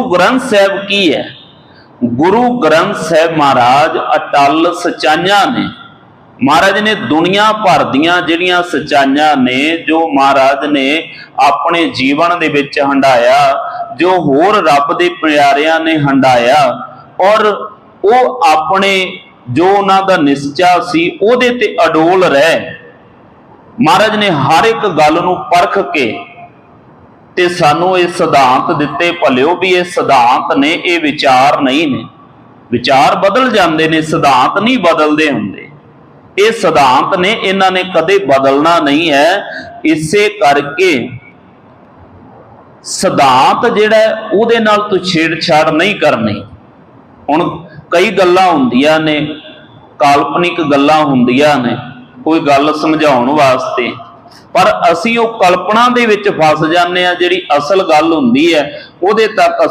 ਗ੍ਰੰਥ ਸਾਹਿਬ ਕੀ ਹੈ? ਗੁਰੂ ਗ੍ਰੰਥ ਸਾਹਿਬ ਮਹਾਰਾਜ ਅਟਲ ਸਚਾਈਆਂ ਨੇ। ਮਹਾਰਾਜ ਨੇ ਦੁਨੀਆ ਭਰ ਦੀਆਂ ਜਿਹੜੀਆਂ ਸਚਾਈਆਂ ਨੇ, ਜੋ ਮਹਾਰਾਜ ਨੇ ਆਪਣੇ ਜੀਵਨ ਦੇ ਵਿੱਚ ਹੰਡਾਇਆ ਜੋ ਹੋਰ ਰੱਬ ਦੇ ਪਿਆਰਿਆਂ ਨੇ ਹੰਡਾਇਆ ਔਰ ਉਹ ਆਪਣੇ ਜੋ ਉਹਨਾਂ ਦਾ ਨਿਸ਼ਚਾ ਸੀ, ਉਹਦੇ ਤੇ ਅਡੋਲ ਰਹਿ। ਮਹਾਰਾਜ ਨੇ ਹਰ ਇੱਕ ਗੱਲ ਨੂੰ ਪਰਖ ਕੇ ਤੇ ਸਾਨੂੰ ਇਹ ਸਿਧਾਂਤ ਦਿੱਤੇ, ਭਲਿਓ ਵੀ ਇਹ ਸਿਧਾਂਤ ਨੇ, ਇਹ ਵਿਚਾਰ ਨਹੀਂ ਨੇ। ਵਿਚਾਰ ਬਦਲ ਜਾਂਦੇ ਨੇ, ਸਿਧਾਂਤ ਨਹੀਂ ਬਦਲਦੇ ਹੁੰਦੇ। ਇਹ ਸਿਧਾਂਤ ਨੇ, ਇਹਨਾਂ ਨੇ ਕਦੇ ਬਦਲਣਾ ਨਹੀਂ ਹੈ। ਇਸੇ ਕਰਕੇ ਸਿਧਾਂਤ ਜਿਹੜਾ ਉਹਦੇ ਨਾਲ ਤੂੰ ਛੇੜਛਾੜ ਨਹੀਂ ਕਰਨੀ। ਹੁਣ ਕਈ ਗੱਲਾਂ ਹੁੰਦੀਆਂ ਨੇ, ਕਾਲਪਨਿਕ ਗੱਲਾਂ ਹੁੰਦੀਆਂ ਨੇ, ਕੋਈ ਗੱਲ ਸਮਝਾਉਣ ਵਾਸਤੇ। ਪਰ ਅਸੀਂ ਉਹ ਕਲਪਨਾ ਦੇ ਵਿੱਚ ਫਸ ਜਾਂਦੇ ਆ ਜਿਹੜੀ ਅਸਲ ਗੱਲ ਹੁੰਦੀ ਹੈ, ਉਹਦੇ ਤੱਕ ਅਸੀਂ